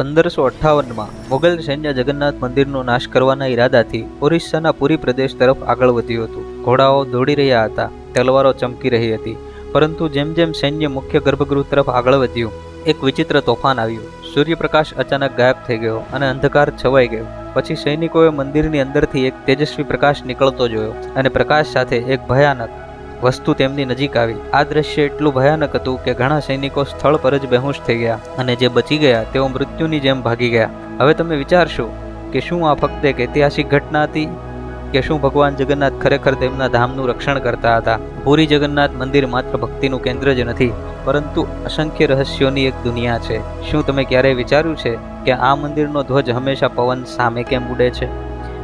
પંદરસો અઠ્ઠાવનમાં મુગલ સૈન્ય જગન્નાથ મંદિરનો નાશ કરવાના ઈરાદાથી ઓરિસ્સાના પુરી પ્રદેશ તરફ આગળ વધ્યું હતું. ઘોડાઓ દોડી રહ્યા હતા. તલવારો ચમકી રહી હતી. પરંતુ જેમ જેમ સૈન્ય મુખ્ય ગર્ભગૃહ તરફ આગળ વધ્યું, એક વિચિત્ર તોફાન આવ્યું. સૂર્યપ્રકાશ અચાનક ગાયબ થઈ ગયો અને અંધકાર છવાઈ ગયો. પછી સૈનિકોએ મંદિરની અંદરથી એક તેજસ્વી પ્રકાશ નીકળતો જોયો અને પ્રકાશ સાથે એક ભયાનક વસ્તુ તેમની નજીક આવી. આ દ્રશ્ય એટલું ભયાનક હતું કે ઘણા સૈનિકો સ્થળ પર જ બેહોશ થઈ ગયા અને જે બચી ગયા તેઓ મૃત્યુની જેમ ભાગી ગયા. હવે તમે વિચારશો કે શું આ ફક્ત એક ઐતિહાસિક ઘટના હતી કે શું ભગવાન જગન્નાથ ખરેખર તેમના ધામનું રક્ષણ કરતા હતા? પુરી જગન્નાથ મંદિર માત્ર ભક્તિનું કેન્દ્ર જ નથી, પરંતુ અસંખ્ય રહસ્યોની એક દુનિયા છે. શું તમે ક્યારેય વિચાર્યું છે કે આ મંદિરનો ધ્વજ હંમેશા પવન સામે કેમ ઉડે છે?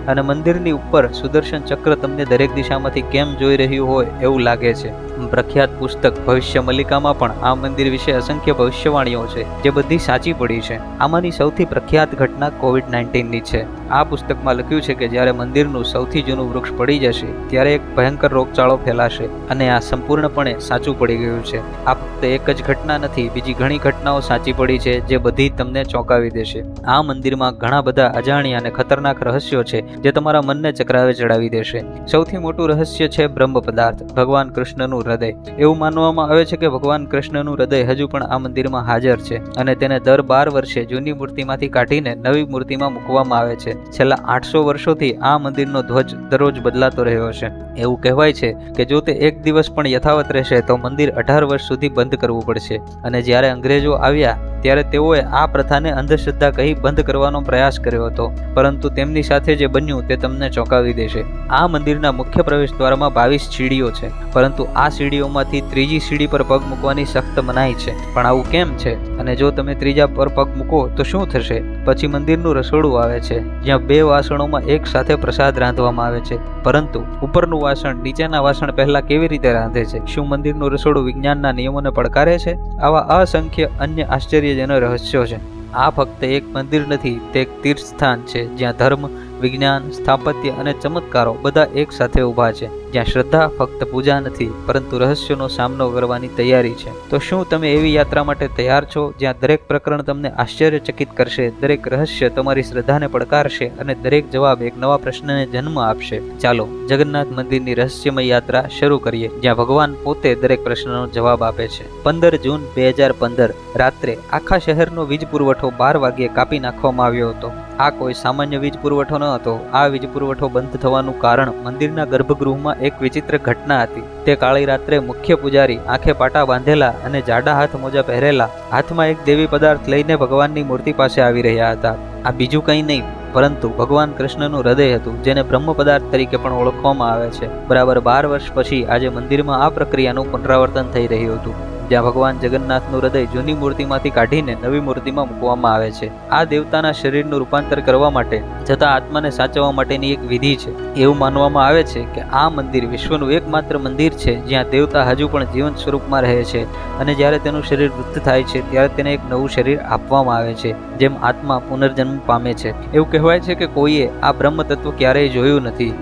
અને મંદિરની ઉપર સુદર્શન ચક્ર તમને દરેક દિશામાંથી કેમ જોઈ રહ્યું હોય એવું લાગે છે. પ્રખ્યાત પુસ્તક ભવિષ્ય મલ્લિકામાં પણ આ મંદિર વિશે અસંખ્ય ભવિષ્યવાણીઓ છે, જે બધી સાચી પડી છે. આમાંની સૌથી પ્રખ્યાત ઘટના કોવિડ નાઇન્ટીનની છે. આ પુસ્તકમાં લખ્યું છે કે જ્યારે મંદિરનું સૌથી જૂનું વૃક્ષ પડી જશે, ત્યારે એક ભયંકર રોગચાળો ફેલાશે અને આ સંપૂર્ણપણે સાચું પડી ગયું છે. આ ફક્ત એક જ ઘટના નથી, બીજી ઘણી ઘટનાઓ સાચી પડી છે, જે બધી તમને ચોંકાવી દેશે. આ મંદિરમાં ઘણા બધા અજાણ્યા અને ખતરનાક રહસ્યો છે, જે તમારા મનને ચક્રાવે ચડાવી દેશે. સૌથી મોટું રહસ્ય છે બ્રહ્મ પદાર્થ. ભગવાન કૃષ્ણનું હૃદય. એવું માનવામાં આવે છે કે ભગવાન કૃષ્ણનું હૃદય હજુ પણ આ મંદિરમાં હાજર છે અને તેને દર બાર વર્ષે જૂની મૂર્તિમાંથી કાઢીને નવી મૂર્તિમાં મૂકવામાં આવે છે. છેલ્લા આઠસો વર્ષોથી આ મંદિરનો ધ્વજ દરરોજ બદલાતો રહ્યો છે. એવું કહેવાય છે કે જો તે એક દિવસ પણ યથાવત રહેશે તો મંદિર અઢાર વર્ષ સુધી બંધ કરવું પડશે. અને જ્યારે અંગ્રેજો આવ્યા, ત્યારે તેઓએ આ પ્રથાને અંધશ્રદ્ધા કહી બંધ કરવાનો પ્રયાસ કર્યો હતો. પરંતુ તેમની સાથે જે બન્યું તે તમને ચોંકાવી દેશે. આ મંદિરના મુખ્ય પ્રવેશ દ્વારમાં બાવીસ સીડીઓ છે. પરંતુ આ સીડીઓમાંથી ત્રીજી સીડી પર પગ મૂકવાની સખ્ત મનાઈ છે. પણ આવું કેમ છે? અને જો તમે ત્રીજા પર પગ મૂકો, તો શું થશે? પછી મંદિરનું રસોડું આવે છે, જ્યાં બે વાસણોમાં એક સાથે પ્રસાદ રાંધવામાં આવે છે. પરંતુ ઉપરનું વાસણ નીચેના વાસણ પહેલા કેવી રીતે રાંધે છે? શું મંદિરનું રસોડું વિજ્ઞાનના નિયમોને પડકારે છે? આવા અસંખ્ય અન્ય આશ્ચર્યજનક રહસ્યો છે. આ ફક્ત એક મંદિર નથી, તે એક તીર્થસ્થાન છે, જ્યાં ધર્મ, વિજ્ઞાન, સ્થાપત્ય અને ચમત્કારો બધા એક સાથે ઊભા છે. જ્યાં શ્રદ્ધા, ફક્ત પૂજા નથી, પરંતુ રહસ્યોનો સામનો કરવાની તૈયારી છે. તો શું તમે એવી યાત્રા માટે તૈયાર છો, જ્યાં દરેક પ્રકરણ તમને આશ્ચર્યચકિત કરશે, દરેક રહસ્ય તમારી શ્રદ્ધાને પડકારશે અને દરેક જવાબ એક નવા પ્રશ્નને જન્મ આપશે? ચાલો, જગન્નાથ મંદિરની રહસ્યમય યાત્રા શરૂ કરીએ, જ્યાં ભગવાન પોતે દરેક પ્રશ્નનો જવાબ આપે છે. પંદર જૂન બે હજાર પંદર, રાત્રે આખા શહેરનો વીજ પુરવઠો બાર વાગ્યે કાપી નાખવામાં આવ્યો હતો. આ કોઈ સામાન્ય વીજ પુરવઠો ન હતો. આ વીજ પુરવઠો બંધ થવાનું કારણ મંદિરના ગર્ભગૃહમાં એક વિચિત્ર ઘટના હતી. તે કાળી રાત્રે મુખ્ય પૂજારી આંખે પાટા બાંધેલા અને જાડા હાથ મોજા પહેરેલા હાથમાં એક દેવી પદાર્થ લઈને ભગવાનની મૂર્તિ પાસે આવી રહ્યા હતા. આ બીજું કંઈ નહીં, પરંતુ ભગવાન કૃષ્ણનું હૃદય હતું, જેને બ્રહ્મ પદાર્થ તરીકે પણ ઓળખવામાં આવે છે. બરાબર બાર વર્ષ પછી આજે મંદિરમાં આ પ્રક્રિયાનું પુનરાવર્તન થઈ રહ્યું હતું. જ્યાં ભગવાન જગન્નાથનું હૃદય જૂની મૂર્તિમાંથી કાઢીને નવી મૂર્તિમાં મૂકવામાં આવે છે. આ દેવતાના શરીરનું રૂપાંતર કરવા માટે જતા આત્માને સાચવવા માટેની એક વિધિ છે. એવું માનવામાં આવે છે કે આ મંદિર વિશ્વનું એકમાત્ર મંદિર છે જ્યાં દેવતા હજુ પણ જીવંત સ્વરૂપમાં રહે છે અને જ્યારે તેનું શરીર વૃદ્ધ થાય છે ત્યારે તેને એક નવું શરીર આપવામાં આવે છે, જેમ આત્મા પુનર્જન્મ પામે છે. એવું કહેવાય છે કે કોઈએ આ બ્રહ્મ તત્વ ક્યારેય જોયું નથી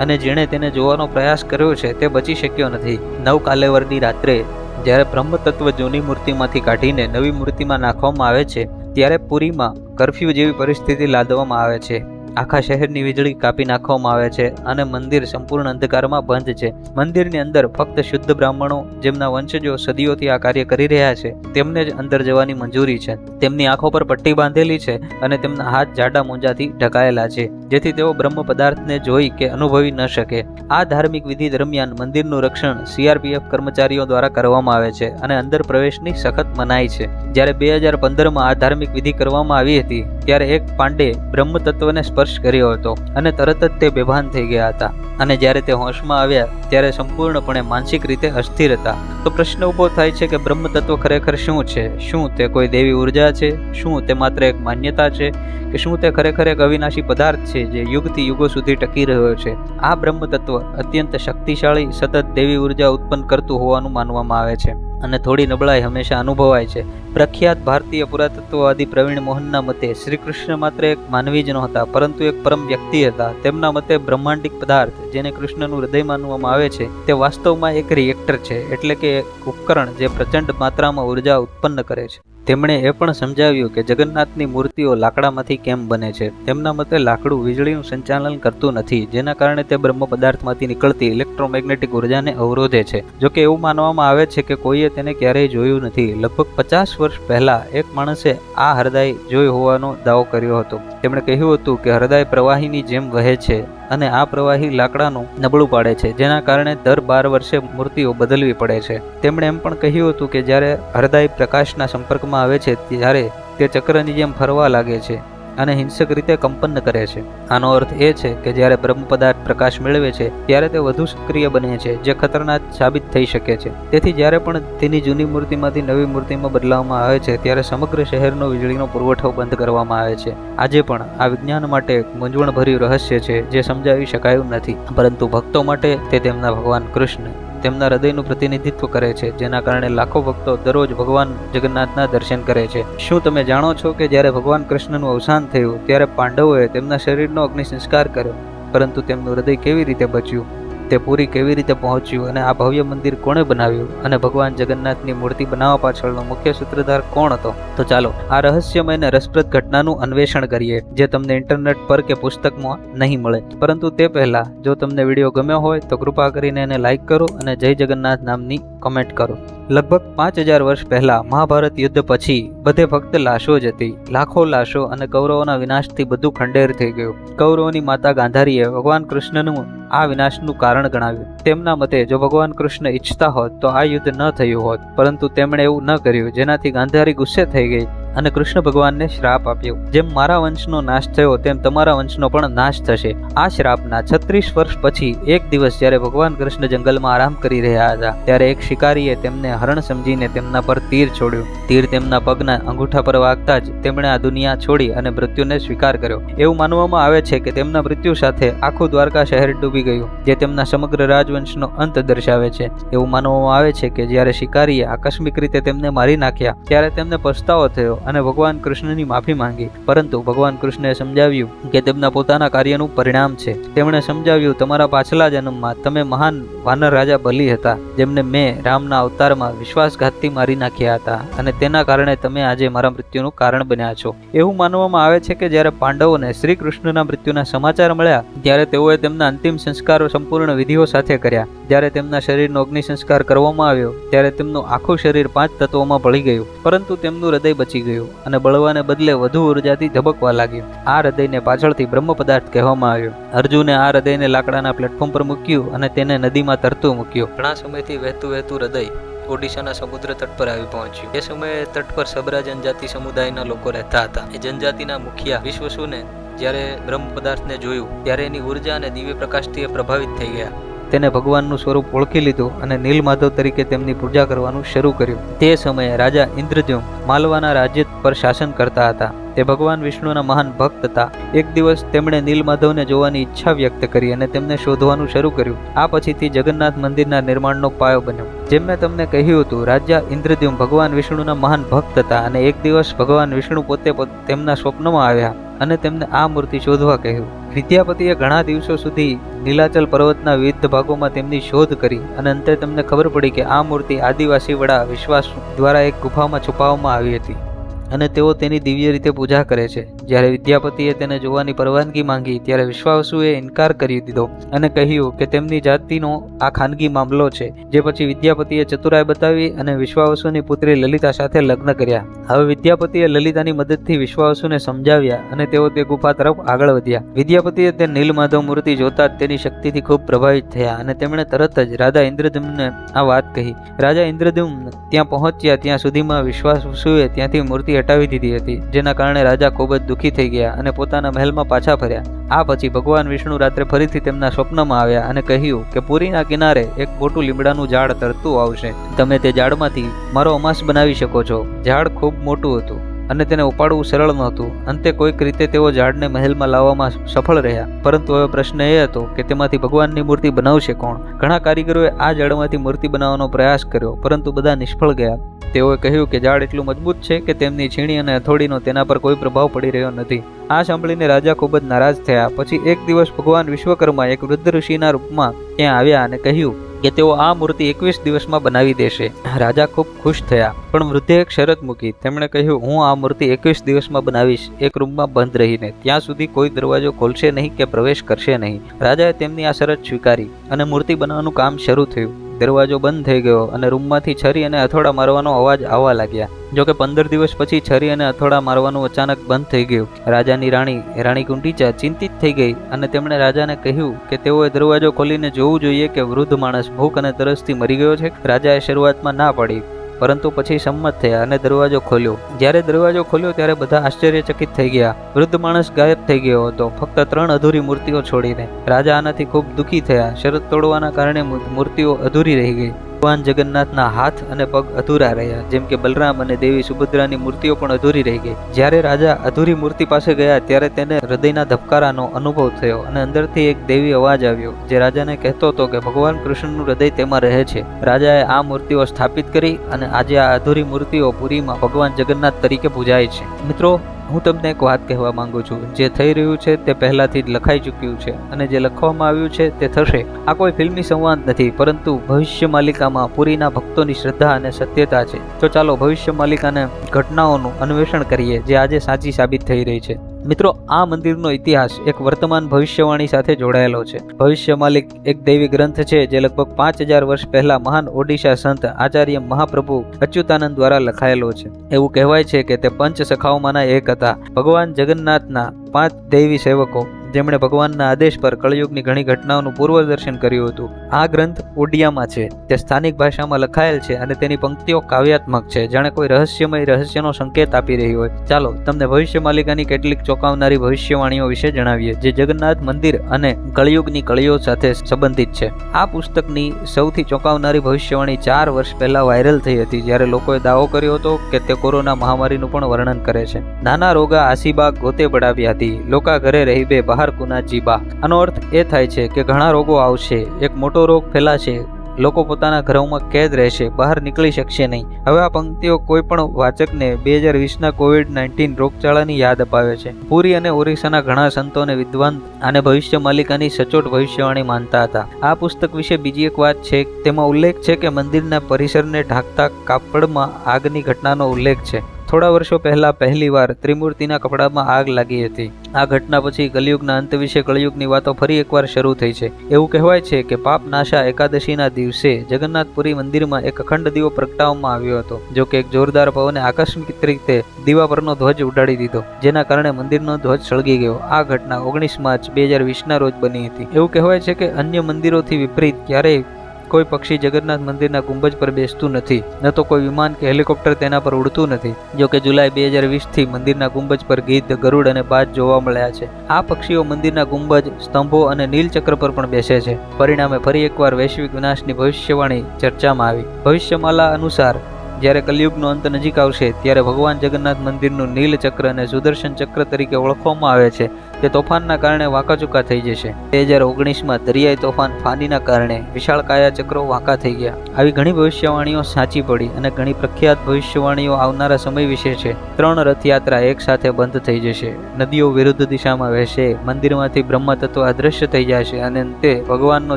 અને જેણે તેને જોવાનો પ્રયાસ કર્યો છે તે બચી શક્યો નથી. નવ કાલેવરની રાત્રે જ્યારે બ્રહ્મ તત્વ જૂની મૂર્તિમાંથી કાઢીને નવી મૂર્તિમાં નાખવામાં આવે છે, ત્યારે પુરીમાં કરફ્યુ જેવી પરિસ્થિતિ લાદવામાં આવે છે. આખા શહેરની વીજળી કાપી નાખવામાં આવે છે અને મંદિર સંપૂર્ણ અંધકારમાં બંધ છે. મંદિરની અંદર ફક્ત શુદ્ધ બ્રાહ્મણો, જેમના વંશજો સદીઓથી આ કાર્ય કરી રહ્યા છે, તેમને જ અંદર જવાની મંજૂરી છે. તેમની આંખો પર પટ્ટી બાંધેલી છે અને તેમના હાથ જાડા મોજાથી ઢકાયેલા છે, જેથી તેઓ બ્રહ્મ પદાર્થને જોઈ કે અનુભવી ન શકે. આ ધાર્મિક વિધિ દરમિયાન મંદિરનું રક્ષણ સીઆરપીએફ કર્મચારીઓ દ્વારા કરવામાં આવે છે અને અંદર પ્રવેશની સખત મનાઈ છે. જ્યારે બે હજાર પંદરમાં આ ધાર્મિક વિધિ કરવામાં આવી હતી, ત્યારે એક પાંડે બ્રહ્મ તત્વને સ્પર્શ કર્યો હતો અને તરત જ તે બેભાન થઈ ગયા હતા. અને જ્યારે તે હોશમાં આવ્યા, ત્યારે સંપૂર્ણપણે માનસિક રીતે અસ્થિર હતા. તો પ્રશ્ન ઊભો થાય છે કે બ્રહ્મ તત્વ ખરેખર શું છે? શું તે કોઈ દેવી ઊર્જા છે? શું તે માત્ર એક માન્યતા છે? કે શું તે ખરેખર એક અવિનાશી પદાર્થ છે જે યુગથી યુગો સુધી ટકી રહ્યો છે? આ બ્રહ્મ તત્વ અત્યંત શક્તિશાળી, સતત દેવી ઊર્જા ઉત્પન્ન કરતું હોવાનું માનવામાં આવે છે. અને થોડી નબળાઈ હંમેશા અનુભવાય છે. પ્રખ્યાત ભારતીય પુરાતત્વવાદી પ્રવીણ મોહનના મતે શ્રી કૃષ્ણ માત્ર એક માનવી જ નહોતા, પરંતુ એક પરમ વ્યક્તિ હતા. તેમના મતે બ્રહ્માંડિક પદાર્થ જેને કૃષ્ણનું હૃદય માનવામાં આવે છે, તે વાસ્તવમાં એક રિએક્ટર છે, એટલે કે એક ઉપકરણ જે પ્રચંડ માત્રામાં ઊર્જા ઉત્પન્ન કરે છે. તેમણે એ પણ સમજાવ્યું કે જગન્નાથની મૂર્તિઓ લાકડામાંથી કેમ બને છે? તેમના મતે લાકડું વીજળીનું સંચાલન કરતું નથી, જેના કારણે તે બ્રહ્મ પદાર્થમાંથી નીકળતી ઇલેક્ટ્રોમેગ્નેટિક ઉર્જાને અવરોધે છે. જોકે એવું માનવામાં આવે છે કે કોઈએ તેને ક્યારેય જોયું નથી. લગભગ પચાસ વર્ષ પહેલા એક માણસે આ હૃદય જોઈ હોવાનો દાવો કર્યો હતો. તેમણે કહ્યું હતું કે હૃદય પ્રવાહીની જેમ વહે છે અને આ પ્રવાહી લાકડાનું નબળું પાડે છે, જેના કારણે દર બાર વર્ષે મૂર્તિઓ બદલવી પડે છે. તેમણે એમ પણ કહ્યું હતું કે જ્યારે હૃદય પ્રકાશના સંપર્કમાં આવે છે, ત્યારે તે ચક્રની જેમ ફરવા લાગે છે. અને હિંસક રીતે કંપન કરે છે. આનો અર્થ એ છે કે જ્યારે બ્રહ્મ પદાર્થ પ્રકાશ મેળવે છે, ત્યારે તે વધુ સક્રિય બને છે, જે ખતરનાક સાબિત થઈ શકે છે. તેથી જ્યારે પણ તેની જૂની મૂર્તિમાંથી નવી મૂર્તિમાં બદલાવવામાં આવે છે, ત્યારે સમગ્ર શહેરનો વીજળીનો પુરવઠો બંધ કરવામાં આવે છે. આજે પણ આ વિજ્ઞાન માટે એક મૂંઝવણભર્યું રહસ્ય છે, જે સમજાવી શકાયું નથી. પરંતુ ભક્તો માટે તે તેમના ભગવાન કૃષ્ણ. તેમના હૃદયનું પ્રતિનિધિત્વ કરે છે, જેના કારણે લાખો ભક્તો દરરોજ ભગવાન જગન્નાથના દર્શન કરે છે. શું તમે જાણો છો કે જ્યારે ભગવાન કૃષ્ણનું અવસાન થયું, ત્યારે પાંડવોએ તેમના શરીરનો અગ્નિ સંસ્કાર કર્યો, પરંતુ તેમનું હૃદય કેવી રીતે બચ્યું? તે પૂરી કેવી રીતે પહોંચ્યું અને આ ભવ્ય મંદિર કોણે બનાવ્યું અને ભગવાન જગન્નાથની મૂર્તિ બનાવવા પાછળનો મુખ્ય સૂત્રધાર કોણ હતો? તો ચાલો, આ રહસ્યમય અને રસપ્રદ ઘટનાનું અન્વેષણ કરીએ, જે તમને ઇન્ટરનેટ પર કે પુસ્તકમાં નહીં મળે. પરંતુ તે પહેલા, જો તમને વીડિયો ગમ્યો હોય, તો કૃપા કરીને એને લાઇક કરો અને જય જગન્નાથ નામની કમેન્ટ કરો. લગભગ પાંચ હજાર વર્ષ પહેલા, મહાભારત યુદ્ધ પછી, બધે ફક્ત લાશો જ હતી. લાખો લાશો અને કૌરવોના વિનાશથી બધું ખંડેર થઈ ગયું. કૌરવોની માતા ગાંધારીએ ભગવાન કૃષ્ણનું આ વિનાશનું કારણ ગણાવ્યું. તેમના મતે, જો ભગવાન કૃષ્ણ ઈચ્છતા હોત તો આ યુદ્ધ ન થયું હોત, પરંતુ તેમણે એવું ન કર્યું, જેનાથી ગાંધારી ગુસ્સે થઈ ગઈ. અને કૃષ્ણ ભગવાનને શ્રાપ આપ્યો. જેમ મારા વંશનો નાશ થયો, તેમ તમારા વંશનો પણ નાશ થશે. આ શ્રાપના છત્રીસ વર્ષ પછી, એક દિવસ જ્યારે ભગવાન કૃષ્ણ જંગલમાં આરામ કરી રહ્યા હતા, ત્યારે એક શિકારીએ તેમને હરણ સમજીને તેમના પર તીર છોડ્યું. તીર તેમના પગના અંગૂઠા પર વાગતા જ તેમણે આ દુનિયા છોડી અને મૃત્યુને સ્વીકાર કર્યો. એવું માનવામાં આવે છે કે તેમના મૃત્યુ સાથે આખું દ્વારકા શહેર ડૂબી ગયું, જે તેમના સમગ્ર રાજવંશનો અંત દર્શાવે છે. એવું માનવામાં આવે છે કે જ્યારે શિકારીએ આકસ્મિક રીતે તેમને મારી નાખ્યા, ત્યારે તેમને પસ્તાવો થયો અને ભગવાન કૃષ્ણની માફી માંગી. પરંતુ ભગવાન કૃષ્ણએ સમજાવ્યું કે તેમના પોતાના કાર્યનું પરિણામ છે. તેમણે સમજાવ્યું, તમારા પાછલા જન્મમાં તમે મહાન વાનર રાજા બલી હતા, જેમને મેં રામના અવતારમાં વિશ્વાસઘાતથી મારી નાખ્યા હતા અને તેના કારણે તમે આજે મારા મૃત્યુનું કારણ બન્યા છો. એવું માનવામાં આવે છે કે જ્યારે પાંડવોને શ્રી કૃષ્ણના મૃત્યુના સમાચાર મળ્યા, ત્યારે તેઓએ તેમના અંતિમ સંસ્કારો સંપૂર્ણ વિધિઓ સાથે કર્યા. જ્યારે તેમના શરીરનો અગ્નિ સંસ્કાર કરવામાં આવ્યો, ત્યારે તેમનું આખું શરીર પાંચ તત્વોમાં ભળી ગયું. પરંતુ તેમનું હૃદય બચી ગયું. અને બળવાને બદલે વધુ ઉર્જાથી ધબકવા લાગ્યું. આ હૃદયને પાછળથી બ્રહ્મ પદાર્થ કહેવામાં આવ્યો. અર્જુને આ હૃદયને લાકડાના પ્લેટફોર્મ પર મૂક્યું અને તેને નદીમાં તરતું મૂક્યું. ઘણા સમયથી વહેતું વહેતું હૃદય ઓડિશાના સમુદ્ર તટ પર આવી પહોંચ્યું. એ સમયે તટ પર સબરા જનજાતિ સમુદાયના લોકો રહેતા હતા. એ જનજાતિના મુખિયા વિશ્વસુને જ્યારે બ્રહ્મ પદાર્થને જોયું, ત્યારે એની ઊર્જા અને દિવ્ય પ્રકાશથી એ પ્રભાવિત થઈ ગયા. તેને ભગવાનનું સ્વરૂપ ઓળખી લીધું અને નીલમાધવ તરીકે તેમની પૂજા કરવાનું શરૂ કર્યું. તે સમયે રાજા ઇન્દ્રદ્યુમ માલવાના રાજ્ય પર શાસન કરતા હતા. તે ભગવાન વિષ્ણુના મહાન ભક્ત હતા. એક દિવસ તેમણે નીલમાધવને જોવાની ઈચ્છા વ્યક્ત કરી અને તેમને શોધવાનું શરૂ કર્યું. આ પછીથી જગન્નાથ મંદિરના નિર્માણનો પાયો બન્યો. જેમ મેં તમને કહ્યું હતું, રાજા ઇન્દ્રદ્યુમ ભગવાન વિષ્ણુના મહાન ભક્ત હતા અને એક દિવસ ભગવાન વિષ્ણુ પોતે તેમના સ્વપ્નમાં આવ્યા અને તેમને આ મૂર્તિ શોધવા કહ્યું. વિદ્યાપતિએ ઘણા દિવસો સુધી નીલાચલ પર્વતના વિવિધ ભાગોમાં તેમની શોધ કરી અને અંતે તેમને ખબર પડી કે આ મૂર્તિ આદિવાસી વડા વિશ્વાસ દ્વારા એક ગુફામાં છુપાવવામાં આવી હતી. અને તેઓ તેની દિવ્ય રીતે પૂજા કરે છે. જ્યારે વિદ્યાપતિએ તેને જોવાની પરવાનગી માંગી, ત્યારે વિશ્વાસુએ ઇનકાર કરી દીધો અને કહ્યું કે તેમની જાતિનો આ ખાનગી મામલો છે, જે પછી વિદ્યાપતિએ ચતુરાઈ બતાવી અને વિશ્વાવસુની પુત્રી લલિતા સાથે લગ્ન કર્યા. હવે વિદ્યાપતિએ લલિતાની મદદથી વિશ્વાવસુને સમજાવ્યા અને તેઓ તે ગુફા તરફ આગળ વધ્યા. વિદ્યાપતિએ તે નીલમાધવ મૂર્તિ જોતા જ તેની શક્તિથી ખૂબ પ્રભાવિત થયા અને તેમણે તરત જ રાજા ઇન્દ્રદ્યુમ્નને આ વાત કહી. રાજા ઇન્દ્રદ્યુમ્ન ત્યાં પહોંચ્યા, ત્યાં સુધીમાં વિશ્વાસુએ ત્યાંથી મૂર્તિ હટાવી દીધી હતી, જેના કારણે રાજા ખૂબ જ દુઃખી થઈ ગયા અને પોતાના મહેલમાં પાછા ફર્યા. આ પછી ભગવાન વિષ્ણુ રાત્રે ફરીથી તેમના સ્વપ્નમાં આવ્યા અને કહ્યું કે પુરીના કિનારે એક મોટું લીમડાનું ઝાડ તરતું આવશે. તમે તે ઝાડમાંથી મારો અમાસ બનાવી શકો છો. ઝાડ ખૂબ મોટું હતું. અને તેને ઉપાડવું સરળ નહોતું. અંતે કોઈક રીતે તેઓ ઝાડને મહેલમાં લાવવામાં સફળ રહ્યા. પરંતુ હવે પ્રશ્ન એ હતો કે તેમાંથી ભગવાનની મૂર્તિ બનાવશે કોણ? ઘણા કારીગરોએ આ ઝાડમાંથી મૂર્તિ બનાવવાનો પ્રયાસ કર્યો, પરંતુ બધા નિષ્ફળ ગયા. તેઓએ કહ્યું કે ઝાડ એટલું મજબૂત છે કે તેમની છીણી અને હથોડીનો તેના પર કોઈ પ્રભાવ પડી રહ્યો નથી. આ સાંભળીને રાજા ખૂબ જ નારાજ થયા. પછી એક દિવસ ભગવાન વિશ્વકર્મા એક વૃદ્ધ ઋષિના રૂપમાં ત્યાં આવ્યા અને કહ્યું કે તેઓ આ મૂર્તિ એકવીસ દિવસમાં બનાવી દેશે. રાજા ખૂબ ખુશ થયા, પણ વૃદ્ધે એક શરત મૂકી. તેમણે કહ્યું, હું આ મૂર્તિ એકવીસ દિવસમાં બનાવીશ. એક રૂમમાં બંધ રહીને. ત્યાં સુધી કોઈ દરવાજો ખોલશે નહીં કે પ્રવેશ કરશે નહીં. રાજાએ તેમની આ શરત સ્વીકારી અને મૂર્તિ બનાવવાનું કામ શરૂ થયું. દરવાજો બંધ થઈ ગયો અને રૂમમાંથી છરી અને હથોડા મારવાનો અવાજ આવવા લાગ્યા. જોકે પંદર દિવસ પછી છરી અને હથોડા મારવાનું અચાનક બંધ થઈ ગયું. રાજાની રાણી રાણી ગુંડીચા ચિંતિત થઈ ગઈ અને તેમણે રાજાને કહ્યું કે તેઓએ દરવાજો ખોલીને જોવું જોઈએ કે વૃદ્ધ માણસ ભૂખ અને તરસથી મરી ગયો છે. રાજાએ શરૂઆતમાં ના પાડી. પરંતુ પછી સંમત થયા અને દરવાજો ખોલ્યો. જ્યારે દરવાજો ખોલ્યો ત્યારે બધા આશ્ચર્યચકિત થઈ ગયા. વૃદ્ધ માણસ ગાયબ થઈ ગયો હતો. ફક્ત ત્રણ અધૂરી મૂર્તિઓ છોડીને. રાજા આનાથી ખૂબ દુઃખી થયા. શરત તોડવાના કારણે મૂર્તિઓ અધૂરી રહી ગઈ. ભગવાન જગન્નાથના હાથ અને પગ અધૂરા રહ્યા. જેમ કે બલરામ અને દેવી સુભદ્રાની મૂર્તિઓ પણ અધૂરી રહી ગઈ. જ્યારે રાજા અધૂરી મૂર્તિ પાસે ગયા, ત્યારે તેને હૃદયના ધબકારાનો અનુભવ થયો અને અંદરથી એક દેવી અવાજ આવ્યો, જે રાજાને કહેતો હતો કે, ભગવાન કૃષ્ણનું હૃદય તેમાં રહે છે. રાજાએ આ મૂર્તિઓ સ્થાપિત કરી અને આજે આ અધૂરી મૂર્તિઓ પુરીમાં ભગવાન જગન્નાથ તરીકે પૂજાય છે. મિત્રો હું તમને એક વાત કહેવા માંગુ છું. જે થઈ રહ્યું છે તે પહેલાથી જ લખાઈ ચૂક્યું છે અને જે લખવામાં આવ્યું છે તે થશે. આ કોઈ ફિલ્મી સંવાદ નથી, પરંતુ ભવિષ્ય માલિકામાં પુરીના ભક્તોની શ્રદ્ધા અને સત્યતા છે. તો ચાલો ભવિષ્ય માલિકાને ઘટનાઓનું અન્વેષણ કરીએ, જે આજે સાચી સાબિત થઈ રહી છે. મિત્રો, આ મંદિરનો ઇતિહાસ એક વર્તમાન ભવિષ્યવાણી સાથે જોડાયેલો છે. ભવિષ્ય માલિક એક દૈવી ગ્રંથ છે જે લગભગ પાંચ હજાર વર્ષ પહેલા મહાન ઓડિશા સંત આચાર્ય મહાપ્રભુ અચ્યુતાનંદ દ્વારા લખાયેલો છે. એવું કહેવાય છે કે તે પંચ સખાઓમાંના એક હતા. ભગવાન જગન્નાથના પાંચ દૈવી સેવકો જેમણે ભગવાનના આદેશ પર કળયુગની ઘણી ઘટનાઓનું પૂર્વદર્શન કર્યું હતું. આ ગ્રંથ ઓડિયામાં છે. તે સ્થાનિક ભાષામાં લખાયેલ છે અને તેની પંક્તિઓ કાવ્યાત્મક છે. જાણે કોઈ રહસ્યમય રહસ્યનો સંકેત આપી રહી હોય. ચાલો, તમને ભવિષ્ય માલિકાની કેટલીક ચોંકાવનારી ભવિષ્યવાણીઓ વિશે જણાવીએ, જે જગન્નાથ મંદિર અને કળયુગની કળીઓ સાથે સંબંધિત છે. આ પુસ્તકની સૌથી ચોંકાવનારી ભવિષ્યવાણી ચાર વર્ષ પહેલા વાયરલ થઈ હતી, જ્યારે લોકોએ દાવો કર્યો હતો કે તે કોરોના મહામારીનું પણ વર્ણન કરે છે. નાના રોગા આસીબા ગોતે પડાવી હતી. લોકા ઘરે રહી બે બહાર કુના જીબા આનો અર્થ એ થાય છે કે ઘણા રોગો આવશે, એક મોટો રોગ ફેલાશે, લોકો પોતાના ઘરોમાં કેદ રહેશે, બહાર નીકળી શકશે નહીં. હવે આ પંક્તિઓ કોઈ પણ વાચકને બે હજાર વીસના કોવિડ નાઇન્ટીન રોગચાળાની યાદ અપાવે છે. પુરી અને ઓરિસ્સાના ઘણા સંતો અને વિદ્વાન અને ભવિષ્ય માલિકાની સચોટ ભવિષ્યવાણી માનતા હતા. આ પુસ્તક વિશે બીજી એક વાત છે, તેમાં ઉલ્લેખ છે કે મંદિરના પરિસરને ઢાંકતા કાપડમાં આગની ઘટનાનો ઉલ્લેખ છે. થોડા વર્ષો પહેલા પહેલીવાર ત્રિમૂર્તિના કપડામાં આગ લાગી હતી. આ ઘટના પછી કલયુગના અંત વિશે કળિયુગની વાતો ફરી એકવાર શરૂ થઈ છે. એવું કહેવાય છે કે પાપ નાશા એકાદશીના દિવસે જગન્નાથપુરી મંદિરમાં એક અખંડ દીવો પ્રગટાવવામાં આવ્યો હતો, જો કે એક જોરદાર પવને આકસ્મિક રીતે દીવા પરનો ધ્વજ ઉડાડી દીધો, જેના કારણે મંદિરનો ધ્વજ સળગી ગયો. આ ઘટના ઓગણીસ માર્ચ બે હજાર વીસના રોજ બની હતી. એવું કહેવાય છે કે અન્ય મંદિરોથી વિપરીત ક્યારેય કોઈ પક્ષી જગન્નાથ મંદિરના ગુંબજ પર બેસતું નથી, ન તો કોઈ વિમાન કે હેલિકોપ્ટર તેના પર ઉડતું નથી. જો કે જુલાઈ બે હજાર વીસથી મંદિરના ગુંબજ પર ગીધ ગરુડ અને બાજ જોવા મળ્યા છે. આ પક્ષીઓ મંદિરના ગુંબજ, સ્તંભો અને નીલચક્ર પર પણ બેસે છે. પરિણામે ફરી એકવાર વૈશ્વિક વિનાશની ભવિષ્યવાણી ચર્ચામાં આવી. ભવિષ્યમાલા અનુસાર, જ્યારે કલયુગનો અંત નજીક આવશે, ત્યારે ભગવાન જગન્નાથ મંદિરનું નીલ ચક્ર અને સુદર્શન ચક્ર તરીકે ઓળખવામાં આવે છે. તે તોફાનના કારણે વાંકાચૂકા થઈ જશે. બે હજાર ઓગણીસમાં દરિયાઈ તોફાન ફાનીના કારણે વિશાળ કાયા ચક્રો વાંકા થઈ ગયા. આવી ઘણી ભવિષ્યવાણીઓ સાચી પડી અને ઘણી પ્રખ્યાત ભવિષ્યવાણીઓ આવનારા સમય વિશે છે. ત્રણ રથયાત્રા એક સાથે બંધ થઈ જશે. નદીઓ વિરુદ્ધ દિશામાં વહેશે. મંદિરમાંથી બ્રહ્મ તત્વ અદૃશ્ય થઈ જશે અને અંતે ભગવાનનો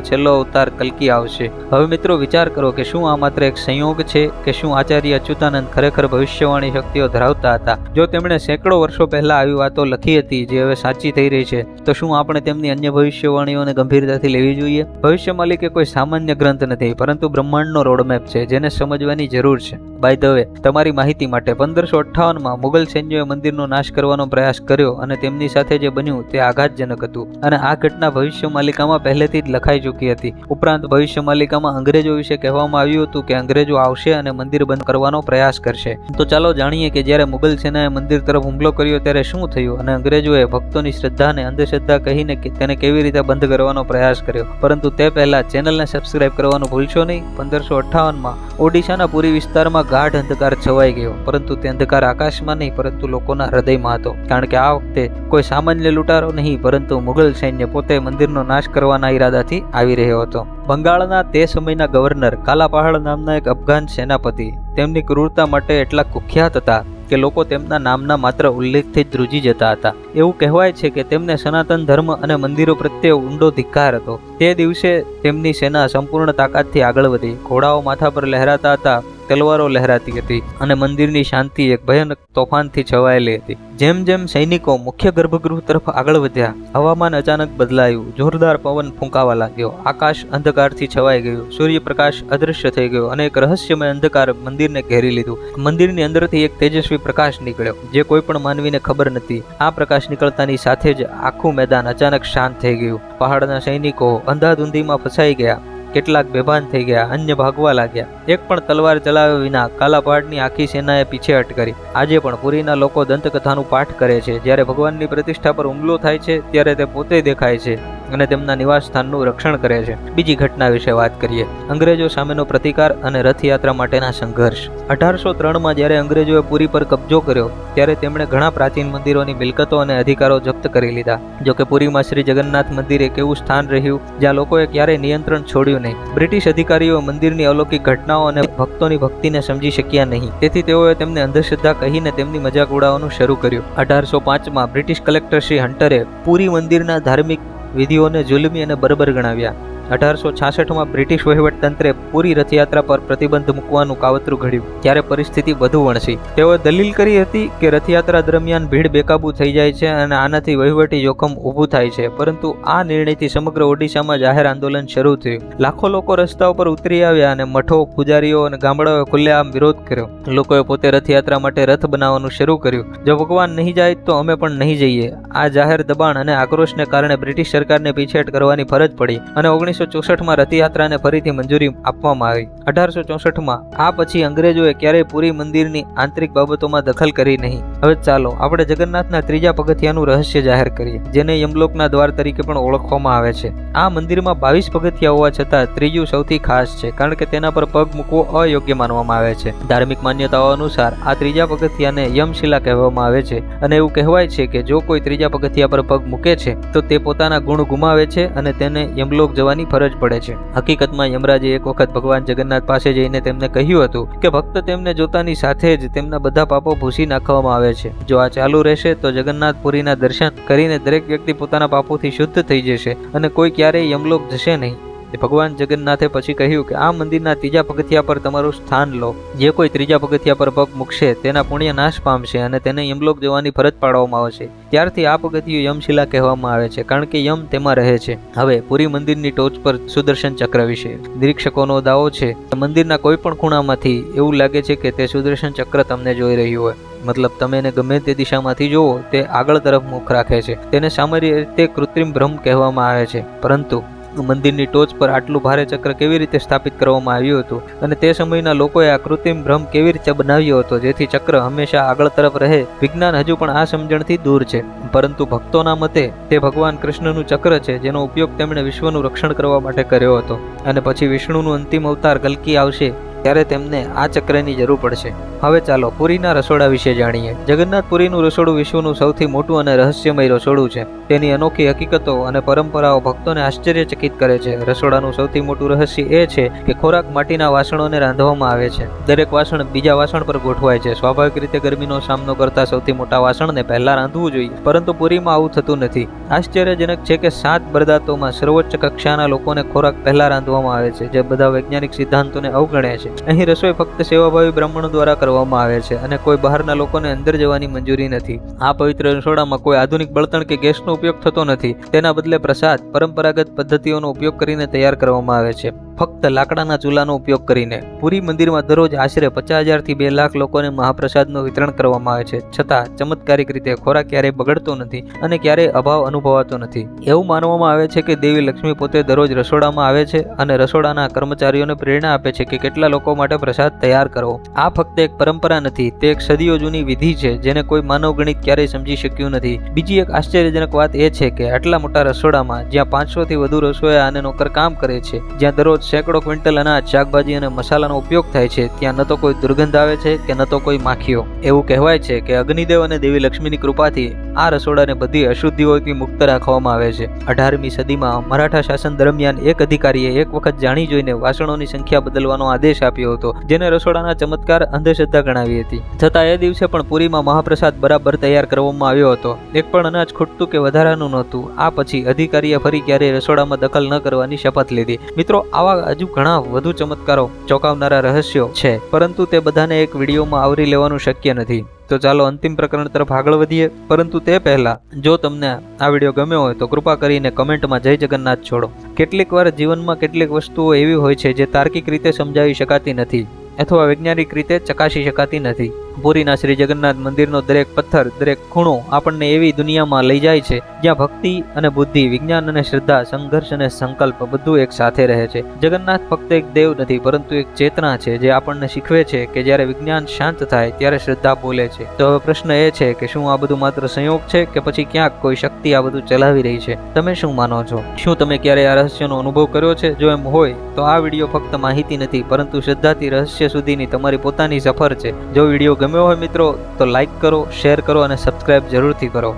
છેલ્લો અવતાર કલકી આવશે. હવે મિત્રો વિચાર કરો કે શું આ માત્ર એક સંયોગ છે કે શું આચાર્ય અચ્યુતાનંદ ખરેખર ભવિષ્યવાણી શક્તિઓ ધરાવતા હતા? જો તેમણે સેંકડો વર્ષો પહેલા આવી વાતો લખી હતી જે હવે સાચી થઈ રહી છે. તો શું આપણે તેમની અન્ય ભવિષ્યવાણીઓને ગંભીરતાથી લેવી જોઈએ? ભવિષ્ય માલિક કોઈ સામાન્ય ગ્રંથ નથી, પરંતુ બ્રહ્માંડનો રોડમેપ છે, જેને સમજવાની જરૂર છે. બાય ધ વે તમારી માહિતી માટે પંદરસો અઠ્ઠાવનમાં મુગલ સૈન્યોએ મંદિરનો નાશ કરવાનો પ્રયાસ કર્યો અને તેમની સાથે જે બન્યું તે આઘાતજનક હતું. અને આ ઘટના ભવિષ્ય માલિકામાં પહેલેથી જ લખાઈ ચૂકી હતી. ઉપરાંત, ભવિષ્ય માલિકામાં અંગ્રેજો વિશે કહેવામાં આવ્યું હતું કે અંગ્રેજો આવશે અને મંદિર બંધ કરવાનો પ્રયાસ કરશે. તો ચાલો જાણીએ કે જ્યારે મુગલ સેનાએ મંદિર તરફ હુમલો કર્યો ત્યારે શું થયું અને અંગ્રેજોએ ભક્તોની શ્રદ્ધાને અંધશ્રદ્ધા કહીને તેને કેવી રીતે બંધ કરવાનો પ્રયાસ કર્યો? પરંતુ તે પહેલા ચેનલને સબસ્ક્રાઇબ કરવાનું ભૂલશો નહીં. પંદરસો અઠ્ઠાવનમાં ઓડિશાના પૂરી વિસ્તારમાં ગાઢ અંધકાર છવાઈ ગયો. પરંતુ તે અંધકાર આકાશમાં નહીં, પરંતુ લોકોના હૃદયમાં હતો. કારણ કે આ વખતે કોઈ સામાન્ય લૂંટારો નહીં, પરંતુ મુઘલ સૈન્ય પોતે મંદિરનો નાશ કરવાના ઈરાદાથી આવી રહ્યો હતો. બંગાળના તે સમયના ગવર્નર કાલાપહાડ નામના એક અફઘાન સેનાપતિ. તેમની ક્રૂરતા માટે એટલા કુખ્યાત હતા કે લોકો તેમના નામના માત્ર ઉલ્લેખથી જ ધ્રુજી જતા હતા. એવું કહેવાય છે કે તેમને સનાતન ધર્મ અને મંદિરો પ્રત્યે ઊંડો ધિક્કાર હતો. તે દિવસે તેમની સેના સંપૂર્ણ તાકાતથી આગળ વધી. ઘોડાઓ માથા પર લહેરાતા હતા. તલવારો લહેરાતી હતી અને મંદિરની શાંતિ એક ભયાનક તોફાનથી છવાયેલી હતી. જેમ જેમ સૈનિકો મુખ્ય ગર્ભગૃહ તરફ આગળ વધ્યા, હવામાન અચાનક બદલાયું. જોરદાર પવન ફૂંકાવા લાગ્યો. આકાશ અંધકારથી છવાઈ ગયું. સૂર્યપ્રકાશ અદૃશ્ય થઈ ગયો અને એક રહસ્યમય અંધકાર મંદિરને ઘેરી લીધું. મંદિરની અંદરથી એક તેજસ્વી પ્રકાશ નીકળ્યો, જે કોઈ પણ માનવીને ખબર નથી. આ પ્રકાશ નીકળતાની સાથે જ આખું મેદાન અચાનક શાંત થઈ ગયું. પહાડના સૈનિકો અંધાધૂંધીમાં ફસાઈ ગયા. કેટલાક બેભાન થઈ ગયા, અન્ય ભાગવા લાગ્યા. એક પણ તલવાર ચલાવ્યા વિના કાલાપહાડની આખી સેનાએ પીછેહટ કરી. આજે પણ પુરીના લોકો દંતકથાનું પાઠ કરે છે. જ્યારે ભગવાનની પ્રતિષ્ઠા પર હુમલો થાય છે, ત્યારે તે પોતે દેખાય છે અને તેમના નિવાસ સ્થાનનું રક્ષણ કરે છે. બીજી ઘટના વિશે વાત કરીએ. અંગ્રેજો સામેનો પ્રતિકાર અને રથયાત્રા માટેના સંઘર્ષ. અઢારસો ત્રણમાં જ્યારે અંગ્રેજોએ પુરી પર કબજો કર્યો, ત્યારે તેમણે ઘણા પ્રાચીન મંદિરોની મિલકતો અને અધિકારો જપ્ત કરી લીધા. જોકે પુરીમાં શ્રી જગન્નાથ મંદિર એક એવું સ્થાન રહ્યું, જ્યાં લોકોએ ક્યારેય નિયંત્રણ છોડ્યું નહીં બ્રિટિશ અધિકારીઓ મંદિરની અલૌકિક ઘટનાઓ અને ભક્તોની ભક્તિને સમજી શક્યા નહીં. તેથી તેઓએ તેમને અંધશ્રદ્ધા કહીને તેમની મજાક ઉડાવવાનું શરૂ કર્યું. અઢારસો પાંચમાં બ્રિટિશ કલેક્ટર શ્રી હન્ટરે પુરી મંદિરના ધાર્મિક વિધિઓને જુલમી અને બરબર ગણાવ્યા. અઢારસો છાસઠમાં બ્રિટિશ વહીવટતંત્રે પૂરી રથયાત્રા પર પ્રતિબંધ મૂકવાનું કાવતરું ઘડ્યું. ત્યારે પરિસ્થિતિ વધુ વણસી. તેઓએ દલીલ કરી હતી કે રથયાત્રા દરમિયાન ભીડ બેકાબૂ થઈ જાય છે અને આનાથી વહીવટી જોખમ ઊભું થાય છે. પરંતુ આ નિર્ણયથી સમગ્ર ઓડિશામાં જાહેર આંદોલન શરૂ થયું. લાખો લોકો રસ્તા ઉપર ઉતરી આવ્યા અને મઠો, પૂજારીઓ અને ગામડાઓએ ખુલ્લેઆમ વિરોધ કર્યો. લોકોએ પોતે રથયાત્રા માટે રથ બનાવવાનું શરૂ કર્યું. જો ભગવાન નહીં જાય તો અમે પણ નહીં જઈએ. આ જાહેર દબાણ અને આક્રોશને કારણે બ્રિટિશ સરકારને પીછેટ કરવાની ફરજ પડી અને ઓગણીસો ચોસઠમાં રથયાત્રાને ફરીથી મંજૂરી આપવામાં આવી. અઢારસો ચોસઠમાં આ પછી અંગ્રેજોએ ક્યારેય પુરી મંદિરની આંતરિક બાબતોમાં દખલ કરી નહીં. હવે ચાલો આપણે જગન્નાથના ત્રીજા પગથિયાનું રહસ્ય જાહેર કરીએ, જેને યમલોકના દ્વાર તરીકે પણ ઓળખવામાં આવે છે. આ મંદિરમાં બાવીસ પગથિયા હોવા છતાં ત્રીજું સૌથી ખાસ છે, કારણ કે તેના પર પગ મૂકવો અયોગ્ય માનવામાં આવે છે. ધાર્મિક માન્યતાઓ અનુસાર આ ત્રીજા પગથિયાને યમશિલા કહેવામાં આવે છે અને એવું કહેવાય છે કે જો કોઈ ત્રીજા પગથિયા પર પગ મૂકે છે, તો તે પોતાના ગુણ ગુમાવે છે અને તેને યમલોક જવાની ફરજ પડે છે. હકીકતમાં યમરાજે એક વખત ભગવાન જગન્નાથ પાસે જઈને તેમને કહ્યું હતું કે ભક્ત તેમને જોતાની સાથે જ તેમના બધા પાપો ભૂસી નાખવામાં આવે છે. જો આ ચાલુ રહેશે, તો જગન્નાથપુરીના દર્શન કરીને દરેક વ્યક્તિ પોતાના પાપોથી શુદ્ધ થઈ જશે અને કોઈ ક્યારેય યમલોક જશે નહીં. ભગવાન જગન્નાથે પછી કહ્યું કે આ મંદિરના ત્રીજા પગથિયા પર તમારું સ્થાન લો. જે કોઈ ત્રીજા પગથિયા પર પગ મૂકશે, તેના પુણ્ય નાશ પામશે અને તેને યમલોક જવાની ફરજ પાડવામાં આવશે. ત્યારથી આ પગથિયું યમશિલા કહેવામાં આવે છે, કારણ કે યમ તેમાં રહે છે. હવે પુરી મંદિરની ટોચ પર સુદર્શન ચક્ર વિશે. નિરીક્ષકોનો દાવો છે મંદિરના કોઈ પણ ખૂણામાંથી એવું લાગે છે કે તે સુદર્શન ચક્ર તમને જોઈ રહ્યું હોય. મતલબ તમે એને ગમે તે દિશામાંથી જુઓ, તે આગળ તરફ મુખ રાખે છે. તેને સામાન્ય રીતે કૃત્રિમ ભ્રમ કહેવામાં આવે છે. પરંતુ મંદિરની ટોચ પર આટલું ભારે ચક્ર કેવી રીતે સ્થાપિત કરવામાં આવ્યું હતું? અને તે સમયના લોકોએ આ કૃત્રિમ ભ્રમ કેવી રીતે બનાવ્યો હતો, જેથી ચક્ર હંમેશા આગળ તરફ રહે? વિજ્ઞાન હજુ પણ આ સમજણથી દૂર છે. પરંતુ ભક્તોના મતે, તે ભગવાન કૃષ્ણનું ચક્ર છે, જેનો ઉપયોગ તેમણે વિશ્વનું રક્ષણ કરવા માટે કર્યો હતો. અને પછી વિષ્ણુનું અંતિમ અવતાર ગલકી આવશે. ત્યારે તેમને આ ચક્રની જરૂર પડશે. હવે ચાલો પુરીના રસોડા વિશે જાણીએ. જગન્નાથ પુરીનું રસોડું વિશ્વનું સૌથી મોટું અને રહસ્યમય રસોડું છે. તેની અનોખી હકીકતો અને પરંપરાઓ ભક્તોને આશ્ચર્યચકિત કરે છે. રસોડાનું સૌથી મોટું રહસ્ય એ છે કે ખોરાક માટીના વાસણોને રાંધવામાં આવે છે. દરેક વાસણ બીજા વાસણ પર ગોઠવાય છે. સ્વાભાવિક રીતે ગરમીનો સામનો કરતા સૌથી મોટા વાસણને પહેલા રાંધવું જોઈએ. પરંતુ પુરીમાં આવું થતું નથી. આશ્ચર્યજનક છે કે સાત બરદાતોમાં સર્વોચ્ચ કક્ષાના લોકોને ખોરાક પહેલા રાંધવામાં આવે છે, જે બધા વૈજ્ઞાનિક સિદ્ધાંતોને અવગણે છે. અહીં રસોઈ ફક્ત સેવાભાવી બ્રાહ્મણો દ્વારા કરવામાં આવે છે અને કોઈ બહારના લોકોને અંદર જવાની મંજૂરી નથી. આ પવિત્ર રસોડામાં કોઈ આધુનિક બળતણ કે ગેસનો ઉપયોગ થતો નથી. તેના બદલે પ્રસાદ, પરંપરાગત પદ્ધતિઓનો ઉપયોગ કરીને તૈયાર કરવામાં આવે છે. ફક્ત લાકડાના ચૂલાનો ઉપયોગ કરીને પુરી મંદિરમાં દરરોજ આશરે પચાસ હજારથી બે લાખ લોકોને મહાપ્રસાદનું વિતરણ કરવામાં આવે છે. છતાં ચમત્કારિક રીતે ખોરાક ક્યારેય બગડતો નથી અને ક્યારેય અભાવ અનુભવાતો નથી. એવું માનવામાં આવે છે કે દેવી લક્ષ્મી પોતે દરરોજ રસોડામાં આવે છે અને રસોડાના કર્મચારીઓને પ્રેરણા આપે છે કે કેટલા લોકો માટે પ્રસાદ તૈયાર કરવો. આ ફક્ત એક પરંપરા નથી, તે એક સદીઓ જૂની વિધિ છે જેને કોઈ માનવ ગણિત ક્યારેય સમજી શક્યું નથી. બીજી એક આશ્ચર્યજનક વાત એ છે કે આટલા મોટા રસોડામાં જ્યાં પાંચસોથી વધુ રસોયા અને નોકર કામ કરે છે, જ્યાં દરરોજ સેંકડો ક્વિન્ટલ અનાજ શાકભાજી અને મસાલાનો ઉપયોગ થાય છે. ત્યાં ન તો કોઈ દુર્ગંધ આવે છે કે ન તો કોઈ માખીઓ. એવું કહેવાય છે કે અગ્નિદેવ અને દેવી લક્ષ્મીની કૃપાથી આ રસોડાને બધી અશુદ્ધિઓથી મુક્ત રાખવામાં આવે છે. અઢારમી સદીમાં મરાઠા શાસન દરમિયાન એક અધિકારીએ એક વખત જાણી જોઈને વાસણોની સંખ્યા બદલવાનો આદેશ આપ્યો હતો, જેને રસોડાના ચમત્કાર અંધશ્રદ્ધા ગણાવી હતી. છતાં એ દિવસે પણ પુરીમાં મહાપ્રસાદ બરાબર તૈયાર કરવામાં આવ્યો હતો. એક પણ અનાજ ખૂટતું કે વધારાનું નહોતું. આ પછી અધિકારીએ ફરી ક્યારેય રસોડામાં દખલ ન કરવાની શપથ લીધી. મિત્રો, આવા હજુ ઘણા વધુ ચમત્કારો ચોંકાવનારા રહસ્યો છે, પરંતુ તે બધાને એક વિડીયોમાં આવરી લેવાનું શક્ય નથી. તો ચાલો અંતિમ પ્રકરણ તરફ આગળ વધીએ. પરંતુ તે પહેલા, જો તમને આ વીડિયો ગમ્યો હોય, તો કૃપા કરીને કમેન્ટમાં જય જગન્નાથ છોડો. કેટલીક વાર જીવનમાં કેટલીક વસ્તુઓ એવી હોય છે, જે તાર્કિક રીતે સમજાવી શકાતી નથી, અથવા વૈજ્ઞાનિક રીતે ચકાસી શકાતી નથી. પુરીના શ્રી જગન્નાથ મંદિરનો દરેક પથ્થર, દરેક ખૂણો આપણને એવી દુનિયામાં લઈ જાય છે, જ્યાં ભક્તિ અને બુદ્ધિ, વિજ્ઞાન અને શ્રદ્ધા, સંઘર્ષ અને સંકલ્પ બધું એક સાથે રહે છે. જગન્નાથ ફક્ત એક દેવ નથી, પરંતુ એક ચેતના છે જે આપણને શીખવે છે કે જ્યારે વિજ્ઞાન શાંત થાય ત્યારે શ્રદ્ધા બોલે છે. તો હવે પ્રશ્ન એ છે કે શું આ બધું માત્ર સંયોગ છે કે પછી ક્યાંક કોઈ શક્તિ આ બધું ચલાવી રહી છે? તમે શું માનો છો? શું તમે ક્યારેય આ રહસ્યનો અનુભવ કર્યો છે? જો એમ હોય, તો આ વીડિયો ફક્ત માહિતી નથી, પરંતુ શ્રદ્ધાથી રહસ્ય સુધીની તમારી પોતાની સફર છે. જો વીડિયો ગમ્યો હોય મિત્રો તો લાઈક કરો શેર કરો અને સબસ્ક્રાઈબ જરૂરથી કરો.